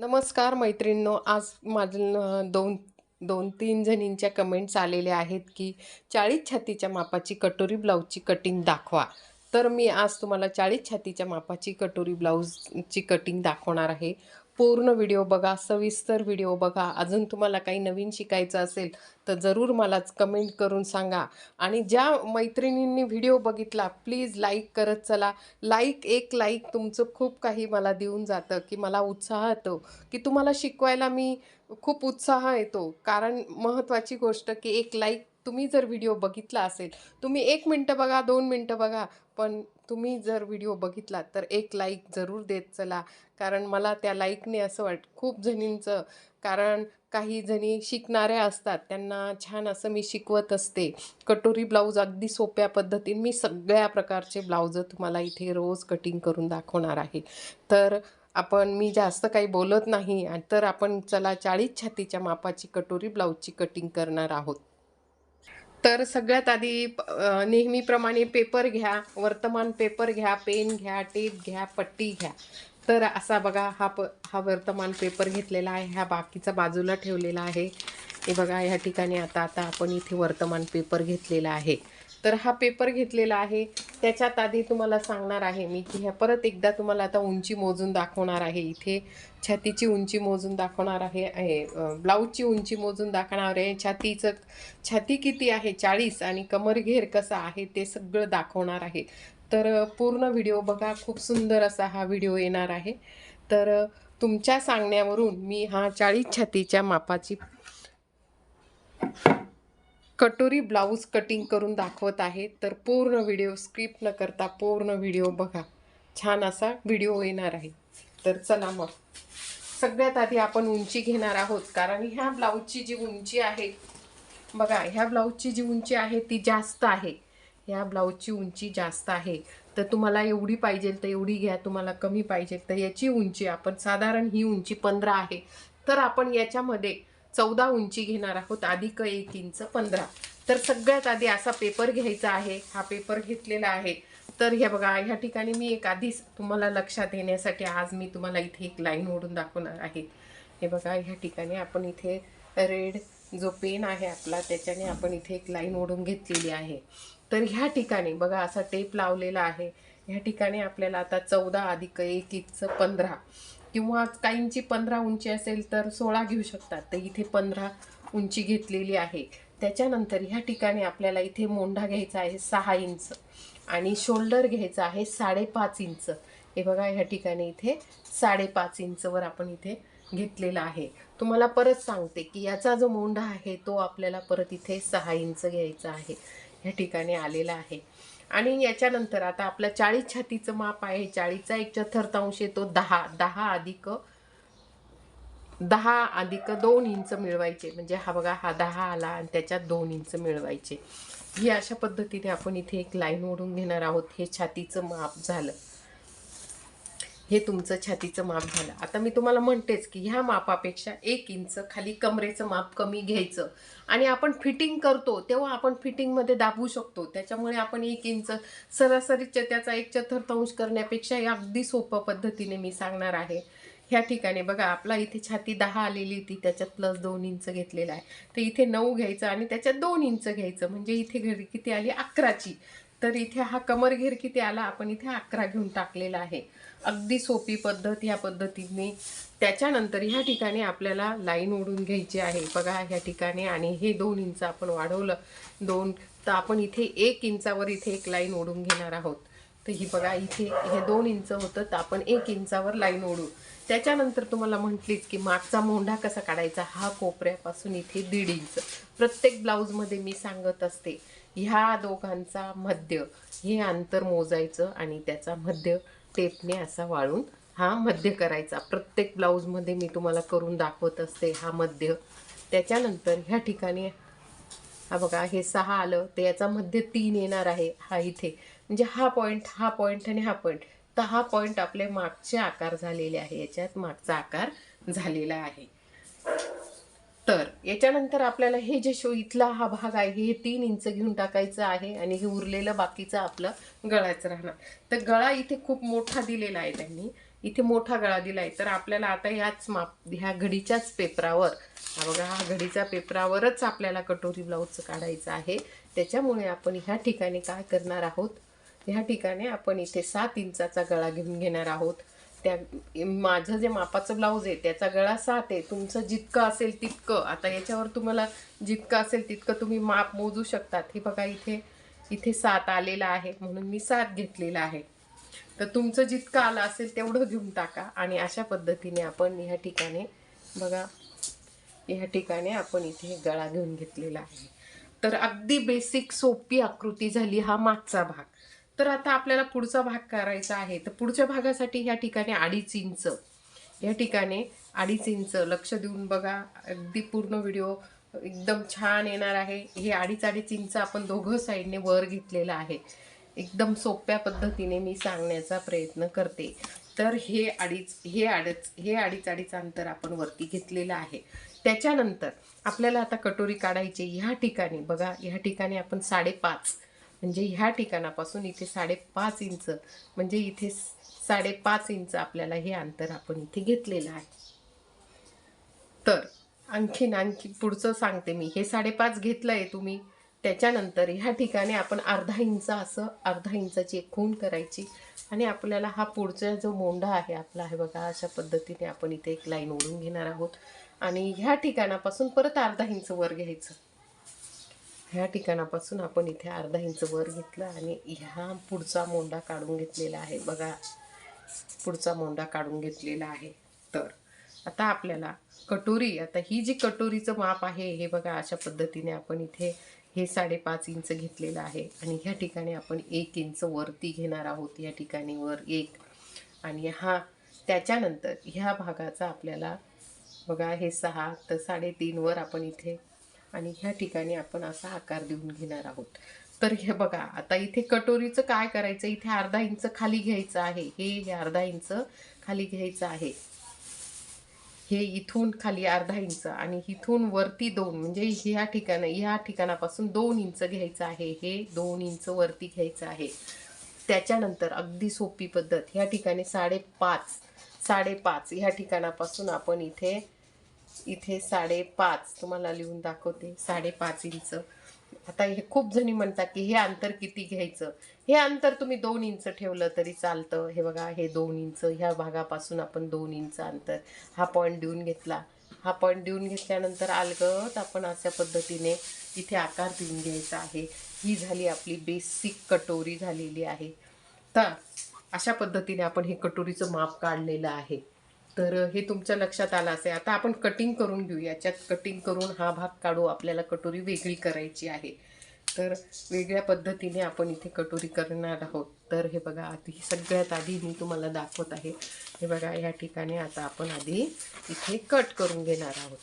नमस्कार मैत्रिणींनो आज माझं दोन दोन तीन जणींच्या कमेंट्स आलेल्या आहेत की चाळीस छातीच्या मापाची कटोरी ब्लाऊजची कटिंग दाखवा. तर मी आज तुम्हाला चाळीस छातीच्या मापाची कटोरी ब्लाऊजची कटिंग दाखवणार आहे. पूर्ण व्हिडिओ बघा सविस्तर व्हिडिओ बघा. अजून तुम्हाला काही नवीन शिकायचं असेल तर जरूर मलाच कमेंट करून सांगा. आणि ज्या मैत्रिणींनी व्हिडिओ बघितला प्लीज लाईक करत चला. लाईक एक लाईक तुमचं खूप काही मला देऊन जातं की मला उत्साह येतो की तुम्हाला शिकवायला मी खूप उत्साह येतो. कारण महत्त्वाची गोष्ट की एक लाईक तुम्ही जर व्हिडिओ बघितला असेल तुम्ही एक मिनटं बघा दोन मिनटं बघा पण तुम्ही जर व्हिडिओ बघितला तर एक लाईक जरूर देत चला. कारण मला त्या लाईकने असं वाट खूप जणींचं कारण काही जणी शिकणाऱ्या असतात त्यांना छान असं मी शिकवत असते. कटोरी ब्लाऊज अगदी सोप्या पद्धतीने मी सगळ्या प्रकारचे ब्लाऊज तुम्हाला इथे रोज कटिंग करून दाखवणार आहे. तर आपण मी जास्त काही बोलत नाही तर आपण चला चाळीस छातीच्या मापाची कटोरी ब्लाऊजची कटिंग करणार आहोत. तर सगळ्यात आधी नेहमीप्रमाणे पेपर घ्या वर्तमान पेपर घ्या पेन घ्या टेप घ्या पट्टी घ्या. तर असा बघा हा प हा वर्तमान पेपर घेतलेला आहे ह्या बाकीचा बाजूला ठेवलेला आहे. हे बघा ह्या ठिकाणी आता आता आपण इथे वर्तमान पेपर घेतलेला आहे. तर हा पेपर घेतलेला आहे. त्याच्यात आधी तुम्हाला सांगणार आहे मी की ह्या परत एकदा तुम्हाला आता उंची मोजून दाखवणार आहे. इथे छातीची उंची मोजून दाखवणार आहे आहे ब्लाऊजची उंची मोजून दाखवणार आहे. छातीचं छाती किती आहे? चाळीस आणि कमरघेर कसा आहे? ते सगळं दाखवणार आहे. तर पूर्ण व्हिडिओ बघा. खूप सुंदर असा हा व्हिडिओ येणार आहे. तर तुमच्या सांगण्यावरून मी हा चाळीस छातीच्या मापाची कटोरी ब्लाऊज कटिंग करून दाखवत आहे. तर पूर्ण व्हिडिओ स्क्रिप्ट न करता पूर्ण व्हिडिओ बघा. छान असा व्हिडिओ येणार आहे. तर चला मग. सगळ्यात आधी आपण उंची घेणार आहोत. कारण ह्या ब्लाऊजची जी उंची आहे बघा ह्या ब्लाऊजची जी उंची आहे ती जास्त आहे. ह्या ब्लाऊजची उंची जास्त आहे. तर तुम्हाला एवढी पाहिजे तर एवढी घ्या तुम्हाला कमी पाहिजे तर याची उंची आपण साधारण ही उंची पंधरा आहे. तर आपण याच्यामध्ये चौदा उंची घेणार आहोत अधिक एक इंच पंधरा. तर सगळ्यात आधी असा पेपर घ्यायचा आहे हा पेपर घेतलेला आहे. तर हे बघा ह्या ठिकाणी मी एक आधीच तुम्हाला लक्षात येण्यासाठी आज मी तुम्हाला इथे एक लाईन ओढून दाखवणार आहे. हे बघा ह्या ठिकाणी आपण इथे रेड जो पेन आहे आपला त्याच्याने आपण इथे एक लाईन ओढून घेतलेली आहे. तर ह्या ठिकाणी बघा असा टेप लावलेला आहे. ह्या ठिकाणी आपल्याला आता चौदा अधिक एक इंच पंधरा. किंवा काहींची पंधरा उंची असेल तर सोळा घेऊ शकतात. तर इथे पंधरा उंची घेतलेली आहे. त्याच्यानंतर ह्या ठिकाणी आपल्याला इथे मोंढा घ्यायचा आहे सहा इंच आणि शोल्डर घ्यायचा आहे साडेपाच इंच. हे बघा ह्या ठिकाणी इथे साडेपाच इंचवर आपण इथे घेतलेला आहे. तुम्हाला परत सांगते की याचा जो मोंढा आहे तो आपल्याला परत इथे सहा इंच घ्यायचा आहे. ह्या ठिकाणी आलेला आहे. आणि याच्यानंतर आता आपलं चाळीस छातीचं माप आहे. चाळीसचा एक चतुर्थांश येतो दहा. दहा अधिक दहा अधिक दोन इंच मिळवायचे. म्हणजे हा बघा हा दहा आला आणि त्याच्यात दोन इंच मिळवायचे. ही अशा पद्धतीने आपण इथे एक लाईन ओढून घेणार आहोत. हे छातीचं माप झालं. हे तुमचं छातीचं माप झालं. आता मी तुम्हाला म्हणतेच की ह्या मापापेक्षा एक इंच खाली कमरेचं माप कमी घ्यायचं. आणि आपण फिटिंग करतो तेव्हा आपण फिटिंगमध्ये दाबू शकतो. त्याच्यामुळे आपण एक इंच सरासरीच्या त्याचा एक चतुर्थांश करण्यापेक्षा हे अगदी सोपं पद्धतीने मी सांगणार आहे. ह्या ठिकाणी बघा आपला इथे छाती दहा आलेली होती त्याच्यात प्लस दोन इंच घेतलेला आहे. तर इथे नऊ घ्यायचं आणि त्याच्यात दोन इंच घ्यायचं. म्हणजे इथे घरी किती आली? अकराची. तर इथे हा कमरघेर किती आला? आपण इथे अकरा घेऊन टाकलेला आहे. अगदी सोपी पद्धत ह्या पद्धतीने. त्याच्यानंतर ह्या ठिकाणी आपल्याला लाईन ओढून घ्यायची आहे. बघा ह्या ठिकाणी आणि हे दोन इंच आपण वाढवलं. दोन तर आपण इथे एक इंचावर इथे एक लाईन ओढून घेणार आहोत. तर ही बघा इथे हे दोन इंच होतं तर आपण एक इंचावर लाईन ओढू. त्याच्यानंतर तुम्हाला म्हटलीच की मागचा मोंढा कसा काढायचा? हा कोपऱ्यापासून इथे दीड इंच. प्रत्येक ब्लाऊजमध्ये मी सांगत असते ह्या दोघांचा मध्य हे अंतर मोजायचं आणि त्याचा मध्य टेपने असा वाळून हा मध्य करायचा. प्रत्येक ब्लाऊजमध्ये मी तुम्हाला करून दाखवत असते हा मध्य. त्याच्यानंतर ह्या ठिकाणी हा बघा हे सहा आलं तर याचा मध्य तीन येणार आहे हा इथे. म्हणजे हा पॉईंट हा पॉईंट आणि हा पॉईंट तर हा पॉईंट आपले मागचे आकार झालेले आहे याच्यात मागचा आकार झालेला आहे. तर याच्यानंतर आपल्याला हे जे शो इथला हा भाग आहे हे तीन इंच घेऊन टाकायचं आहे आणि हे उरलेलं बाकीचं आपलं गळाच राहणार. तर गळा इथे खूप मोठा दिलेला आहे त्यांनी. इथे मोठा गळा दिला आहे तर आपल्याला आता ह्याच माप ह्या घडीच्याच पेपरावर हा बघा हा घडीच्या पेपरावरच आपल्याला कटोरी ब्लाऊजचं काढायचं आहे. त्याच्यामुळे आपण ह्या ठिकाणी काय करणार आहोत? ह्या ठिकाणी आपण इथे सात इंचाचा गळा घेऊन घेणार आहोत. त्या माझं जे मापाचं ब्लाऊज आहे त्याचा गळा सात आहे तुमचं जितकं असेल तितकं. आता याच्यावर तुम्हाला जितकं असेल तितकं तुम्ही माप मोजू शकतात. हे बघा इथे इथे सात आलेला आहे म्हणून मी सात घेतलेला आहे. तर तुमचं जितकं आलं असेल तेवढं घेऊन टाका आणि अशा पद्धतीने आपण ह्या ठिकाणी बघा ह्या ठिकाणी आपण इथे गळा घेऊन घेतलेला आहे. तर अगदी बेसिक सोपी आकृती झाली हा मागचा भाग. तर आता आपल्याला पुढचा भाग करायचा आहे. तर पुढच्या भागासाठी ह्या ठिकाणी अडीच इंच. या ठिकाणी अडीच इंच. लक्ष देऊन बघा. अगदी पूर्ण व्हिडिओ एकदम छान येणार आहे. हे अडीच अडीच इंच आपण दोघं साईडने वर घेतलेलं आहे. एकदम सोप्या पद्धतीने मी सांगण्याचा प्रयत्न करते. तर हे अडीच हे अडीच हे अडीच अडीच अंतर आपण वरती घेतलेलं आहे. त्याच्यानंतर आपल्याला आता कटोरी काढायची ह्या ठिकाणी बघा. ह्या ठिकाणी आपण साडेपाच म्हणजे ह्या ठिकाणापासून इथे साडेपाच इंच म्हणजे इथे साडेपाच इंच आपल्याला हे अंतर आपण इथे घेतलेलं आहे. तर आणखीन आणखी पुढचं सांगते मी. हे साडेपाच घेतलंय तुम्ही त्याच्यानंतर ह्या ठिकाणी आपण अर्धा इंच असं अर्धा इंचाची एक खूण करायची. आणि आपल्याला हा पुढचा जो मोंढा आहे आपला आहे बघा अशा पद्धतीने आपण इथे एक लाईन ओढून घेणार आहोत. आणि ह्या ठिकाणापासून परत अर्धा इंच वर घ्यायचं. ह्या ठिकाणापासून आपण इथे अर्धा इंच वर घेतलं आणि ह्या पुढचा मोंडा काढून घेतलेला आहे. बघा पुढचा मोंडा काढून घेतलेला आहे. तर आता आपल्याला कटोरी आता ही जी कटोरीचं माप आहे हे बघा अशा पद्धतीने आपण इथे हे साडेपाच इंच घेतलेलं आहे. आणि ह्या ठिकाणी आपण एक इंच वरती घेणार आहोत. या ठिकाणी वर एक. आणि हा त्याच्यानंतर ह्या भागाचा आपल्याला बघा हे सहा तर साडेतीनवर आपण इथे आणि ह्या ठिकाणी आपण असा आकार देऊन घेणार आहोत. तर हे बघा आता इथे कटोरीचं काय करायचं? इथे अर्धा इंच खाली घ्यायचं आहे. हे हे अर्धा इंच खाली घ्यायचं आहे. हे इथून खाली अर्धा इंच आणि इथून वरती दोन म्हणजे ह्या ठिकाण ह्या ठिकाणापासून दोन इंच घ्यायचं आहे. हे दोन इंच वरती घ्यायचं आहे. त्याच्यानंतर अगदी सोपी पद्धत ह्या ठिकाणी साडेपाच साडेपाच ह्या ठिकाणापासून आपण इथे इथे साडेपाच तुम्हाला लिहून दाखवते साडेपाच इंच. आता हे खूप जणी म्हणतात की हे अंतर किती घ्यायचं? हे अंतर तुम्ही दोन इंच ठेवलं तरी चालतं. हे बघा हे दोन इंच ह्या भागापासून आपण दोन इंच अंतर. हा पॉईंट देऊन घेतला. हा पॉईंट देऊन घेतल्यानंतर अलगत आपण अशा पद्धतीने इथे आकार देऊन घ्यायचा आहे. ही झाली आपली बेसिक कटोरी झालेली आहे. तर अशा पद्धतीने आपण हे कटोरीचं माप काढलेलं आहे. तर हे तुमच्या लक्षात आलं असेल. आता आपण कटिंग करून घेऊ याच्यात कटिंग करून हा भाग काढू. आपल्याला कटोरी वेगळी करायची आहे. तर वेगळ्या पद्धतीने आपण इथे कटोरी करणार आहोत. तर हे बघा आधी सगळ्यात आधी मी तुम्हाला दाखवत आहे. हे बघा या ठिकाणी आता आपण आधी इथे कट करून घेणार आहोत.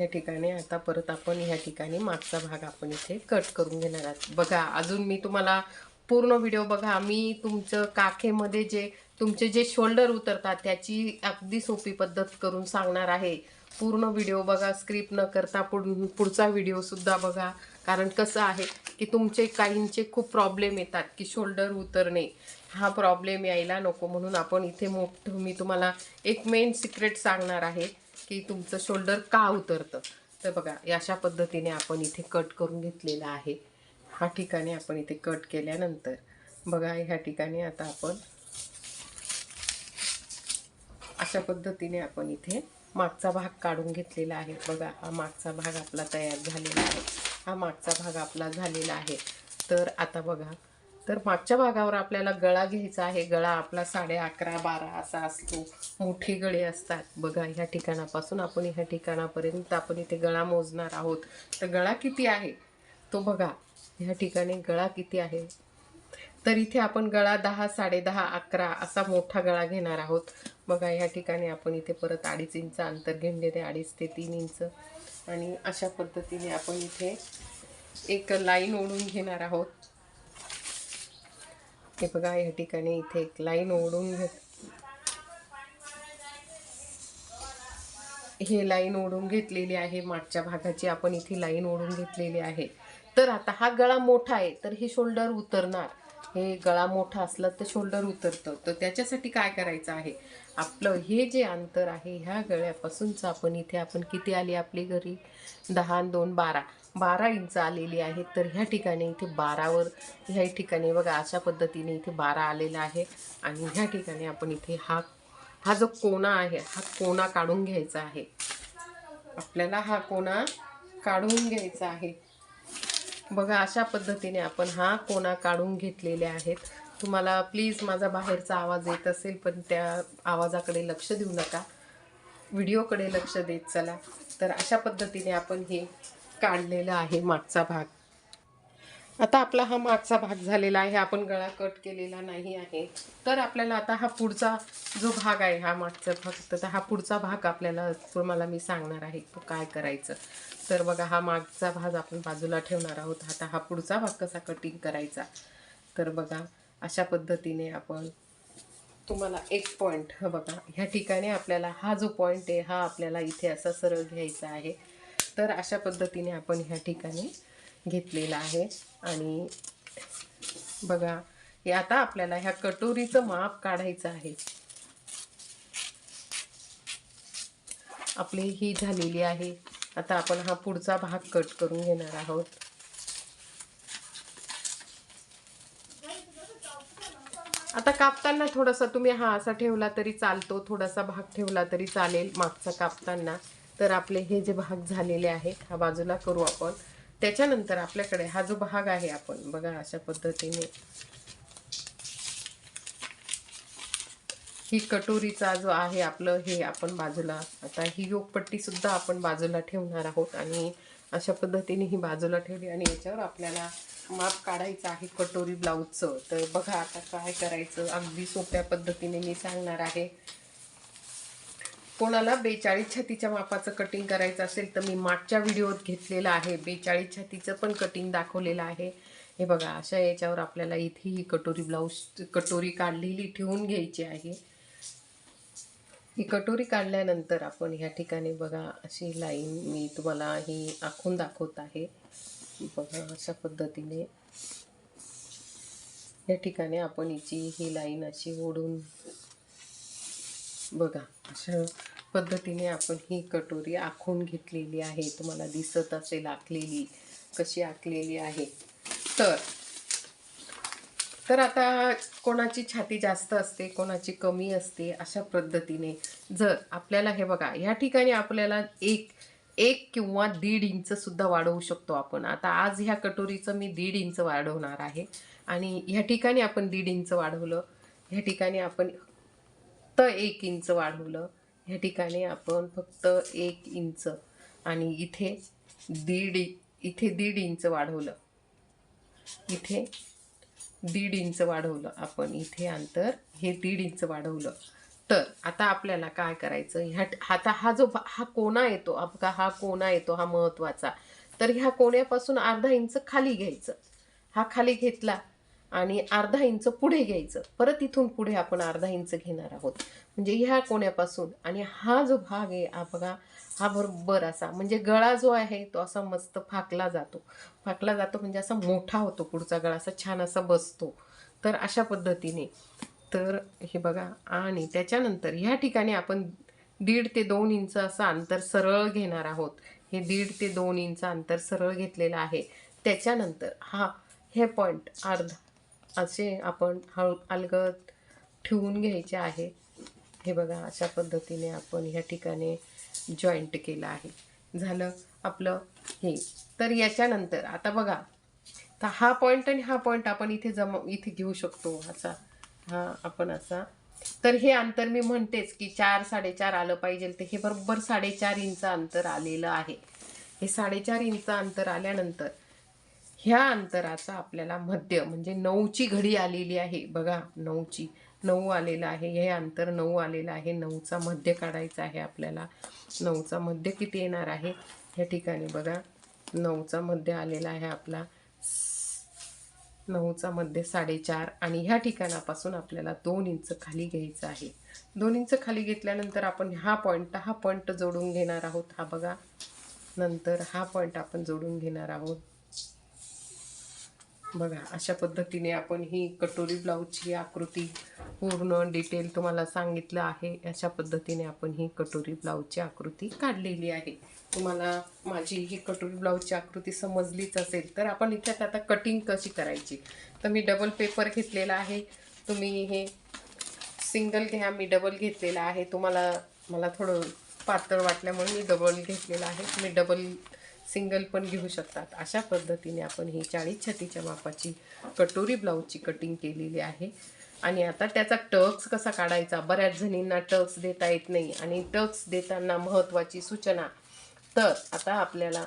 या ठिकाणी आता परत आपण ह्या ठिकाणी मागचा भाग आपण इथे कट करून घेणार आहोत. बघा अजून मी तुम्हाला पूर्ण व्हिडिओ बघा. मी तुमचं काखेमध्ये जे तुमचे जे शोल्डर उतरतात त्याची अगदी सोपी पद्धत करून सांगणार आहे. पूर्ण व्हिडिओ बघा स्क्रिप्ट न करता पुढ पुढचा व्हिडिओसुद्धा बघा. कारण कसं आहे की तुमचे काहींचे खूप प्रॉब्लेम येतात की शोल्डर उतरणे. हा प्रॉब्लेम यायला नको म्हणून आपण इथे मोठं मी तुम्हाला एक मेन सिक्रेट सांगणार आहे की तुमचं शोल्डर का उतरतं. तर बघा अशा पद्धतीने आपण इथे कट करून घेतलेला आहे. हा ठिकाणी आपण इथे कट केल्यानंतर बघा ह्या ठिकाणी आता आपण अशा पद्धतीने आपण इथे मागचा भाग काढून घेतलेला आहे. बघा हा मागचा भाग आपला तयार झालेला आहे. हा मागचा भाग आपला झालेला आहे. तर आता बघा तर मागच्या भागावर आपल्याला गळा घ्यायचा आहे. गळा आपला साडे अकरा बारा असा असतो. मोठे गळे असतात. बघा ह्या ठिकाणापासून आपण ह्या ठिकाणापर्यंत आपण इथे गळा मोजणार आहोत. तर गळा किती आहे? तो बघा ह्या ठिकाणी गळा किती आहे? तर इथे आपण गळा दहा साडेदहा अकरा असा मोठा गळा घेणार आहोत. बघा ह्या ठिकाणी आपण इथे परत अडीच इंच अंतर घेणलेले अडीच ते तीन इंच. आणि अशा पद्धतीने आपण इथे एक लाईन ओढून घेणार आहोत. हे बघा या ठिकाणी इथे एक लाईन ओढून घेत हे लाईन ओढून घेतलेली आहे. मागच्या भागाची आपण इथे लाईन ओढून घेतलेली आहे. तर आता हा गळा मोठा आहे तर हे शोल्डर उतरणार. हे गळा मोठा असला तर शोल्डर उतरतं. तर त्याच्यासाठी काय करायचं आहे? आपलं हे जे अंतर आहे ह्या गळ्यापासूनच आपण इथे आपण किती आली आपली घरी? दहा दोन बारा. बारा इंच आलेली आहे तर ह्या ठिकाणी इथे बारावर ह्या ठिकाणी बघा अशा पद्धतीने इथे बारा आलेला आहे. आणि ह्या ठिकाणी आपण इथे हा हा जो कोणा आहे हा कोणा काढून घ्यायचा आहे. आपल्याला हा कोणा काढून घ्यायचा आहे. बघा अशा पद्धतीने आपण हा कोणा काढून घेतलेले आहेत. तुम्हाला प्लीज माझा बाहेरचा आवाज येत असेल पण त्या आवाजाकडे लक्ष देऊ नका. व्हिडिओकडे लक्ष देत चला. तर अशा पद्धतीने आपण हे काढलेलं आहे मागचा भाग. आता आपला हा मागचा भाग झालेला आहे आपण गळा कट केलेला नाही आहे. तर आपल्याला आता हा पुढचा जो भाग आहे हा मागचा भाग तर हा पुढचा भाग आपल्याला तुम्हाला मी सांगणार आहे तो काय करायचं. तर बघा हा मागचा भाग आपण बाजूला ठेवणार आहोत. आता हा पुढचा भाग कसा कटिंग करायचा? तर बघा अशा पद्धतीने आपण तुम्हाला एक पॉईंट हा बघा ह्या ठिकाणी आपल्याला हा जो पॉईंट आहे हा आपल्याला इथे असा सरळ घ्यायचा आहे. तर अशा पद्धतीने आपण ह्या ठिकाणी घेतलेला आहे. आणि बघा हे आता आपल्याला ह्या कटोरीचं माप काढायचं आहे. आपली ही झालेली आहे. आता आपण हा पुढचा भाग कट करून घेणार आहोत. आता कापताना थोडासा तुम्ही हा असा ठेवला तरी चालतो थोडासा भाग ठेवला तरी चालेल मागचा कापताना. तर आपले हे जे भाग झालेले आहेत हा बाजूला करू आपण. त्याच्यानंतर आपल्याकडे हा जो भाग आहे आपण बघा अशा पद्धतीने. ही कटोरीचा जो आहे आपलं हे आपण बाजूला आता ही योगपट्टी सुद्धा आपण बाजूला ठेवणार आहोत आणि अशा पद्धतीने ही बाजूला ठेवली आणि याच्यावर आपल्याला माप काढायचं आहे कटोरी ब्लाऊजचं. तर बघा आता काय करायचं अगदी सोप्या पद्धतीने मी सांगणार आहे. कोणाला बेचाळीस छातीच्या मापाचं कटिंग करायचं असेल तर मी मागच्या व्हिडिओत घेतलेलं आहे. बेचाळीस छातीचं पण कटिंग दाखवलेलं आहे. हे बघा अशा याच्यावर आपल्याला इथे ही कटोरी ब्लाऊज कटोरी काढलेली ठेवून घ्यायची आहे. ही कटोरी काढल्यानंतर आपण ह्या ठिकाणी बघा अशी लाईन मी तुम्हाला ही आखून दाखवत आहे. बघा अशा पद्धतीने. या ठिकाणी आपण हिची ही लाईन अशी ओढून बघा अशा पद्धतीने आपण ही कटोरी आखून घेतलेली आहे. तुम्हाला दिसत असेल आखलेली कशी आखलेली आहे. तर तर आता कोणाची छाती जास्त असते कोणाची कमी असते अशा पद्धतीने जर आपल्याला हे बघा या ठिकाणी आपल्याला एक एक किंवा दीड इंचसुद्धा वाढवू शकतो आपण. आता आज ह्या कटोरीचं मी दीड इंच वाढवणार आहे. आणि ह्या ठिकाणी आपण दीड इंच वाढवलं ह्या ठिकाणी आपण फक्त एक इंच वाढवलं. ह्या ठिकाणी आपण फक्त एक इंच आणि इथे दीड इथे दीड इंच वाढवलं. इथे दीड इंच वाढवलं. आपण इथे अंतर हे दीड इंच वाढवलं. तर आता आपल्याला काय करायचं? ह्या आता हा जो हा कोणा येतो आपला हा कोणा येतो हा महत्त्वाचा. तर ह्या कोण्यापासून अर्धा इंच खाली घ्यायचं. हा खाली घेतला आणि अर्धा इंच पुढे घ्यायचं. परत इथून पुढे आपण अर्धा इंच घेणार आहोत. म्हणजे ह्या कोण्यापासून आणि हा जो भाग आहे हा बघा हा बरोबर असा म्हणजे गळा जो आहे तो असा मस्त फाकला जातो. फाकला जातो म्हणजे असा मोठा होतो पुढचा गळा असा छान असा बसतो. तर अशा पद्धतीने. तर हे बघा आणि त्याच्यानंतर ह्या ठिकाणी आपण दीड ते दोन इंच असं अंतर सरळ घेणार आहोत. हे दीड ते दोन इंच अंतर सरळ घेतलेलं आहे. त्याच्यानंतर हा हे पॉईंट अर्धा असे आपण हळू अलगद ठेवून घ्यायचे आहे. हे बघा अशा पद्धतीने आपण ह्या ठिकाणी जॉईंट केलं आहे. झालं आपलं हे. तर याच्यानंतर आता बघा तर हा पॉईंट आणि हा पॉईंट आपण इथे जमा इथे घेऊ शकतो असा हा आपण असा. तर हे अंतर मी म्हणतेच की चार साडेचार आलं पाहिजे. तर हे बरोबर साडेचार इंच अंतर आलेलं आहे. हे साडेचार इंच अंतर आल्यानंतर ह्या अंतराचा आपल्याला मध्य म्हणजे नऊची घडी आलेली आहे. बघा नऊची नऊ आलेलं आहे. हे अंतर नऊ आलेलं आहे. नऊचा मध्य काढायचा आहे आपल्याला. नऊचा मध्य किती येणार आहे? या ठिकाणी बघा. नऊचा मध्य आलेला आहे आपला. नऊचा मध्य साडेचार आणि ह्या ठिकाणापासून आपल्याला दोन इंच खाली घ्यायचं आहे. दोन इंच खाली घेतल्यानंतर आपण हा पॉईंट हा पॉईंट जोडून घेणार आहोत. हा बघा. नंतर हा पॉईंट आपण जोडून घेणार आहोत. बघा अशा पद्धतीने आपण ही कटोरी ब्लाऊजची आकृती पूर्ण डिटेल तुम्हाला सांगितलं आहे. अशा पद्धतीने आपण ही कटोरी ब्लाऊजची आकृती काढलेली आहे. तुम्हाला माझी ही कटोरी ब्लाऊजची आकृती समजलीच असेल तर आपण इथ्यात आता कटिंग कशी करायची? तर मी डबल पेपर घेतलेला आहे. तुम्ही हे सिंगल घ्या मी डबल घेतलेला आहे. तुम्हाला मला थोडं पातळ वाटल्यामुळे मी डबल घेतलेला आहे. मी डबल सिंगल पण घेऊ शकतात. अशा पद्धतीने आपण ही चाळीस छतीच्या मापाची कटोरी ब्लाऊजची कटिंग केलेली आहे. आणि आता त्याचा टक्स कसा काढायचा? बऱ्याच जणींना टक्स देता येत नाही आणि टक्स देताना महत्त्वाची सूचना. तर आता आपल्याला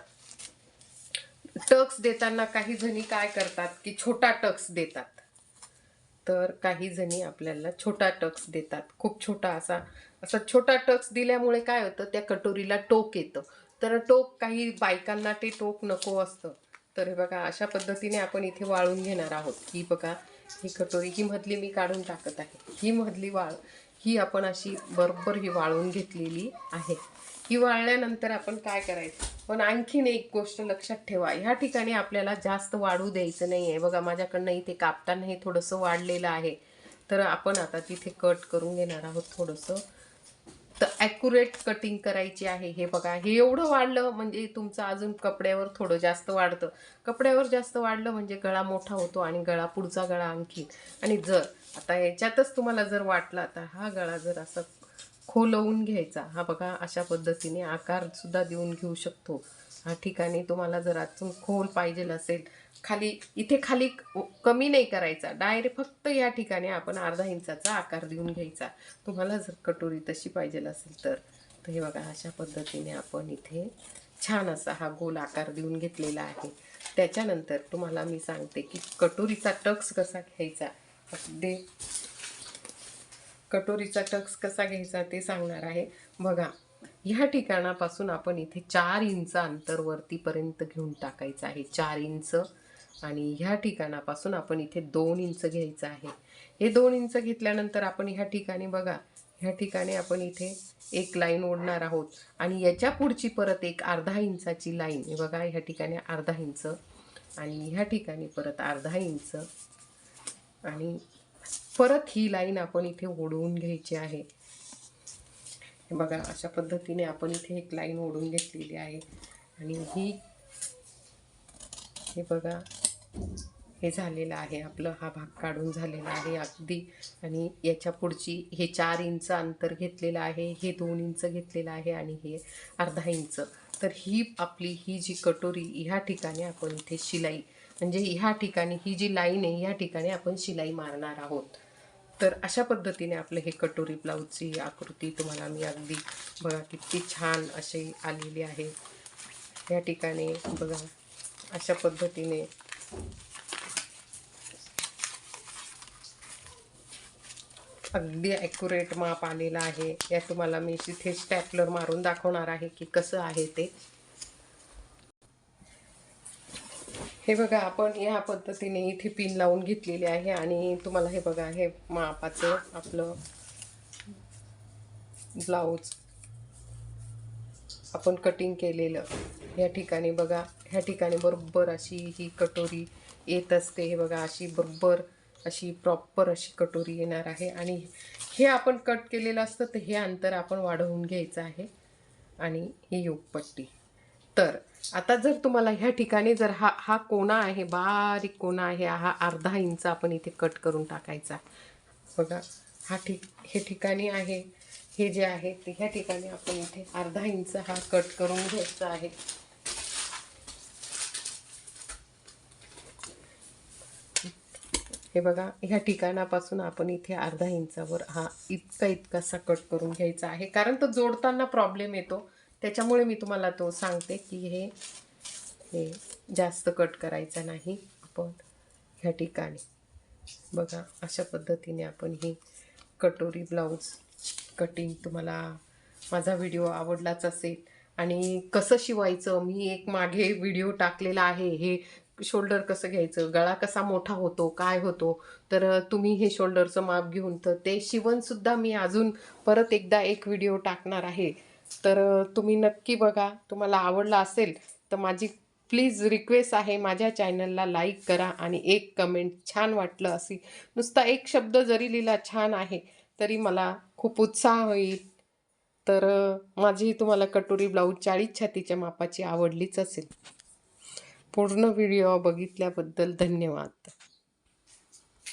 टक्स देताना काही जणी काय करतात की छोटा टक्स देतात. तर काही जणी आपल्याला छोटा टक्स देतात. खूप छोटा असा असा छोटा टक्स दिल्यामुळे काय होतं? त्या कटोरीला टोक येतं. तर टोक काही बायकांना ते टोक नको असतं. तर हे बघा अशा पद्धतीने आपण इथे वाळून घेणार आहोत. ही बघा ही कटोरी ही मधली मी काढून टाकत आहे. ही मधली वाळ ही आपण अशी बरोबर ही वाळून घेतलेली आहे. ही वाळल्यानंतर आपण काय करायचं? पण आणखीन एक गोष्ट लक्षात ठेवा. ह्या ठिकाणी आपल्याला जास्त वाढू द्यायचं नाही आहे बघा माझ्याकडनं इथे कापताना हे थोडंसं वाढलेलं आहे. तर आपण आता तिथे कट करून घेणार आहोत थोडंसं. तर ॲक्युरेट कटिंग करायची आहे हे बघा. हे एवढं वाढलं म्हणजे तुमचं अजून कपड्यावर थोडं जास्त वाढतं. कपड्यावर जास्त वाढलं म्हणजे गळा मोठा होतो आणि गळा पुढचा गळा आणखी. आणि जर आता याच्यातच तुम्हाला जर वाटला आता हा गळा जर असा खोलवून घ्यायचा हा बघा अशा पद्धतीने आकारसुद्धा देऊन घेऊ शकतो. हा ठिकाणी तुम्हाला जर अजून खोल पाहिजे असेल खाली इथे खाली कमी नाही करायचा. डायरेक्ट फक्त या ठिकाणी आपण अर्धा इंचाचा आकार देऊन घ्यायचा. तुम्हाला जर कटोरी तशी पाहिजे असेल तर. तर हे बघा अशा पद्धतीने आपण इथे छान असा हा गोल आकार देऊन घेतलेला आहे. त्याच्यानंतर तुम्हाला मी सांगते की कटोरीचा टक्स कसा घ्यायचा. अगदी. कटोरीचा टक्स कसा घ्यायचा ते सांगणार आहे. बघा ह्या ठिकाणापासून आपण इथे चार इंच अंतर वरतीपर्यंत घेऊन टाकायचं आहे. चार इंच आणि ह्या ठिकाणापासून आपण इथे दोन इंच घ्यायचं आहे. हे दोन इंच घेतल्यानंतर आपण ह्या ठिकाणी बघा ह्या ठिकाणी आपण इथे एक लाईन ओढणार आहोत. आणि याच्या पुढची परत एक अर्धा इंचाची लाईन. हे बघा ह्या ठिकाणी अर्धा इंच आणि ह्या ठिकाणी परत अर्धा इंच. आणि परत ही लाईन आपण इथे ओढवून घ्यायची आहे. हे बघा अशा पद्धतीने आपण इथे एक लाईन ओढून घेतलेली आहे. आणि ही हे बघा हे झालेलं आहे. आपलं हा भाग काढून झालेला आहे अगदी. आणि याच्या पुढची हे चार इंच अंतर घेतलेलं आहे. हे दोन इंच घेतलेलं आहे आणि हे अर्धा इंच. तर ही आपली ही जी कटोरी ह्या ठिकाणी आपण इथे शिलाई म्हणजे ह्या ठिकाणी ही जी लाईन आहे ह्या ठिकाणी आपण शिलाई मारणार आहोत. तर अशा पद्धतीने आपलं हे कटोरी ब्लाऊजची आकृती तुम्हाला मी अगदी बघा किती छान अशी आलेली आहे. या ठिकाणी बघा अशा पद्धतीने अगदी ॲक्युरेट माप आलेला आहे. या तुम्हाला मी तिथे स्टॅपलर मारून दाखवणार आहे की कसं आहे ते. हे बघा आपण या पद्धतीने इथे पिन लावून घेतलेली आहे आणि तुम्हाला हे बघा हे मापाचं आपलं ब्लाऊज आपण कटिंग केलेलं. या ठिकाणी बघा ह्या ठिकाणी बरोबर अशी ही कटोरी येत असते. हे बघा अशी बरोबर अशी प्रॉपर अशी कटोरी येणार आहे. आणि हे आपण कट केलेलं असतं तर हे अंतर आपण वाढवून घ्यायचं आहे. आणि ही योगपट्टी. तर आता जर तुम्हाला ह्या ठिकाणी जर हा हा कोणा आहे बारीक कोणा आहे हा अर्धा इंच आपण इथे कट करून टाकायचा. बघा हा ठिक हे ठिकाणी आहे. हे जे आहे ते ह्या ठिकाणी आपण इथे अर्धा इंच हा कट करून घ्यायचा आहे. हे बघा ह्या ठिकाणापासून आपण इथे अर्धा इंचावर हा इतका इतकासा कट करून घ्यायचा आहे. कारण तो जोडताना प्रॉब्लेम येतो. त्याच्यामुळे मी तुम्हाला तो सांगते की हे हे जास्त कट करायचा नाही. आपण ह्या ठिकाणी बघा अशा पद्धतीने आपण ही कटोरी ब्लाऊज कटिंग तुम्हाला माझा व्हिडिओ आवडलाच असेल. आणि कसं शिवायचं? मी एक मागे व्हिडिओ टाकलेला आहे. हे शोल्डर कसं घ्यायचं? गळा कसा मोठा होतो? काय होतो? तर तुम्ही हे शोल्डरचं माप घेऊन तर ते शिवणसुद्धा मी अजून परत एकदा एक व्हिडिओ टाकणार आहे. तर तुम्ही नक्की बघा. तुम्हाला आवडला असेल तर माझी प्लीज रिक्वेस्ट आहे माझ्या चॅनलला लाईक करा आणि एक कमेंट छान वाटलं असे नुसता एक शब्द जरी लिहिला छान आहे तरी मला खूप उत्साह होईल. तर माझी तुम्हाला कटोरी ब्लाऊज चाळीस छातीच्या मापाची आवडलीच असेल. पूर्ण व्हिडिओ बघितल्याबद्दल धन्यवाद.